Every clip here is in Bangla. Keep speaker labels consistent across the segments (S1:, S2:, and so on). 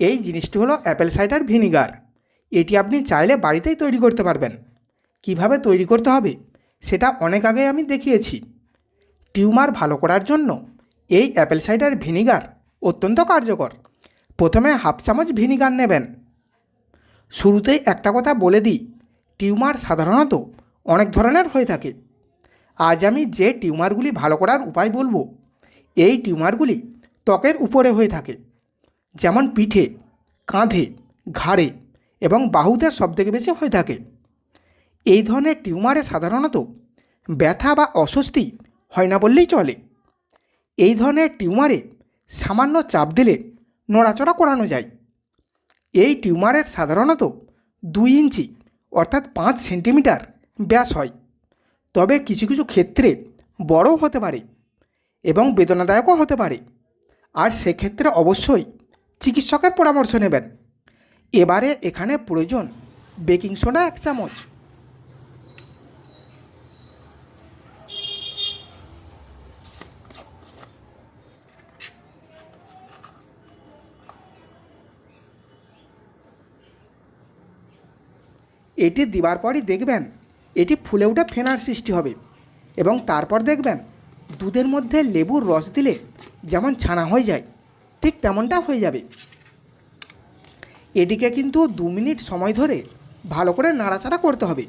S1: এই জিনিসটি হলো অ্যাপেল সাইডার ভিনিগার। এটি আপনি চাইলে বাড়িতেই তৈরি করতে পারবেন। কীভাবে তৈরি করতে হবে সেটা অনেক আগে আমি দেখিয়েছি। টিউমার ভালো করার জন্য এই অ্যাপেল সাইডার ভিনিগার অত্যন্ত কার্যকর। প্রথমে হাফ চামচ ভিনিগার নেবেন। শুরুতেই একটা কথা বলে দিই, টিউমার সাধারণত অনেক ধরনের হয়ে থাকে। আজ আমি যে টিউমারগুলি ভালো করার উপায় বলব, এই টিউমারগুলি ত্বকের উপরে হয়ে থাকে। যেমন পিঠে, কাঁধে, ঘাড়ে এবং বাহুতে সবথেকে বেশি হয়ে থাকে। এই ধরনের টিউমারে সাধারণত ব্যথা বা অস্বস্তি হয় না বললেই চলে। এই ধরনের টিউমারে সামান্য চাপ দিলে নড়াচড়া করানো যায়। এই টিউমারের সাধারণত দুই ইঞ্চি অর্থাৎ পাঁচ সেন্টিমিটার ব্যাস হয়। তবে কিছু কিছু ক্ষেত্রে বড়ও হতে পারে এবং বেদনাদায়কও হতে পারে। আর সেক্ষেত্রে অবশ্যই চিকিৎসকের পরামর্শ নেবেন। এবারে এখানে প্রয়োজন বেকিং সোডা এক চামচ। এটি দেওয়ার পরই দেখবেন, এটি ফুলে উঠে ফেনার সৃষ্টি হবে এবং তারপর দেখবেন দুধের মধ্যে লেবুর রস দিলে যেমন ছানা হয়ে যায়। ঠিক তেমনটা হয়ে যাবে। এটিকে কিন্তু দু মিনিট সময় ধরে ভালো করে নাড়াচাড়া করতে হবে।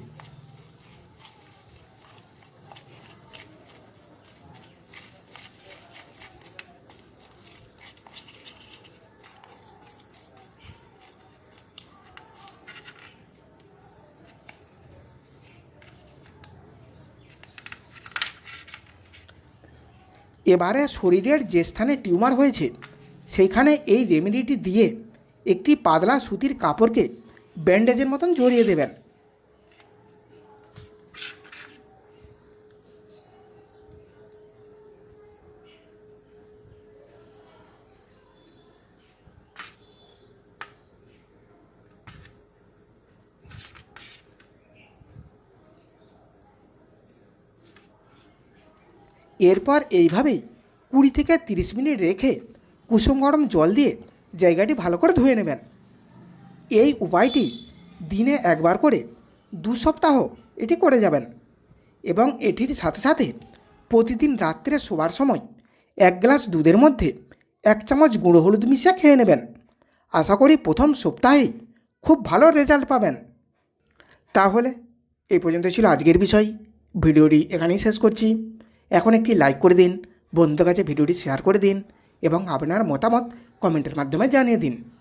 S1: এবারে শরীরের যে স্থানে টিউমার হয়েছে সেইখানে এই রেমেডিটি দিয়ে একটি পাতলা সুতির কাপড়কে ব্যান্ডেজের মতন জড়িয়ে দেবেন। এরপর এইভাবেই কুড়ি থেকে তিরিশ মিনিট রেখে কুসুম গরম জল দিয়ে জায়গাটি ভালো করে ধুয়ে নেবেন। এই উপায়টি দিনে একবার করে দু সপ্তাহ এটি করে যাবেন এবং এটির সাথে সাথে প্রতিদিন রাত্রে শোবার সময় এক গ্লাস দুধের মধ্যে এক চামচ গুঁড়ো হলুদ মিশিয়ে খেয়ে নেবেন। আশা করি প্রথম সপ্তাহেই খুব ভালো রেজাল্ট পাবেন। তাহলে এই পর্যন্ত ছিল আজকের বিষয়। ভিডিওটি এখানেই শেষ করছি। এখন একটি লাইক করে দিন, বন্ধুদের কাছে ভিডিওটি শেয়ার করে দিন। এবং আপনার মতামত কমেন্টের মাধ্যমে জানিয়ে দিন।